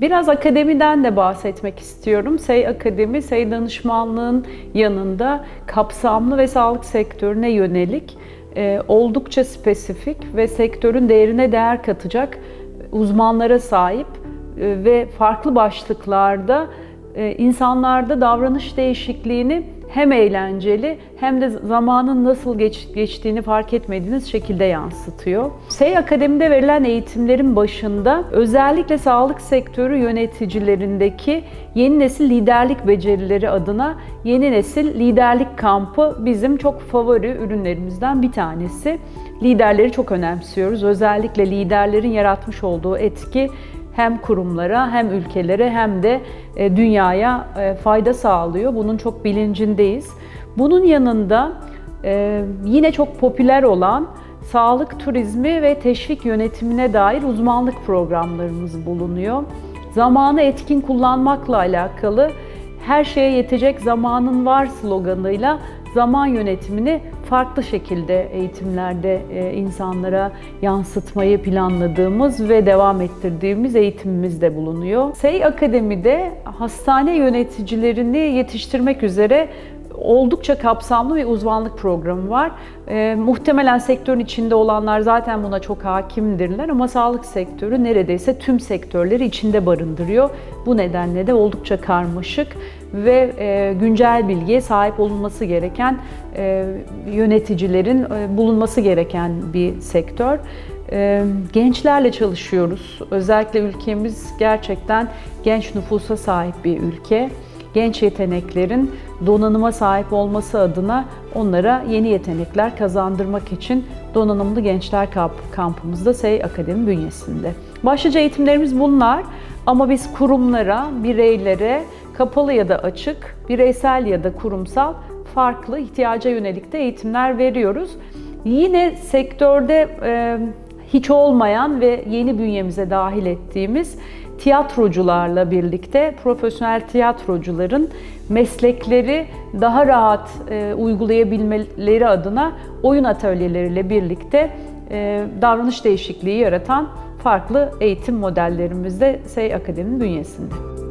Biraz akademiden de bahsetmek istiyorum. SEY Akademi, SEY danışmanlığın yanında kapsamlı ve sağlık sektörüne yönelik e, oldukça spesifik ve sektörün değerine değer katacak uzmanlara sahip e, ve farklı başlıklarda e, insanlarda davranış değişikliğini hem eğlenceli hem de zamanın nasıl geç, geçtiğini fark etmediğiniz şekilde yansıtıyor. SEY Akademi'de verilen eğitimlerin başında özellikle sağlık sektörü yöneticilerindeki yeni nesil liderlik becerileri adına yeni nesil liderlik kampı bizim çok favori ürünlerimizden bir tanesi. Liderleri çok önemsiyoruz. Özellikle liderlerin yaratmış olduğu etki hem kurumlara hem ülkelere hem de e, dünyaya e, fayda sağlıyor. Bunun çok bilincindeyiz. Bunun yanında e, yine çok popüler olan sağlık turizmi ve teşvik yönetimine dair uzmanlık programlarımız bulunuyor. Zamanı etkin kullanmakla alakalı her şeye yetecek zamanın var sloganıyla zaman yönetimini farklı şekilde eğitimlerde e, insanlara yansıtmayı planladığımız ve devam ettirdiğimiz eğitimimiz de bulunuyor. SEY Akademi'de hastane yöneticilerini yetiştirmek üzere oldukça kapsamlı bir uzmanlık programı var. E, muhtemelen sektörün içinde olanlar zaten buna çok hakimdirler ama sağlık sektörü neredeyse tüm sektörleri içinde barındırıyor. Bu nedenle de oldukça karmaşık ve e, güncel bilgiye sahip olunması gereken e, yöneticilerin e, bulunması gereken bir sektör. E, gençlerle çalışıyoruz. Özellikle ülkemiz gerçekten genç nüfusa sahip bir ülke genç yeteneklerin donanıma sahip olması adına onlara yeni yetenekler kazandırmak için donanımlı gençler kamp- kampımızda SEY Akademi bünyesinde. Başlıca eğitimlerimiz bunlar ama biz kurumlara, bireylere, kapalı ya da açık, bireysel ya da kurumsal farklı ihtiyaca yönelik de eğitimler veriyoruz. Yine sektörde e, hiç olmayan ve yeni bünyemize dahil ettiğimiz tiyatrocularla birlikte profesyonel tiyatrocuların meslekleri daha rahat e, uygulayabilmeleri adına oyun atölyeleriyle birlikte e, davranış değişikliği yaratan farklı eğitim modellerimiz de SEY Akademi'nin bünyesinde.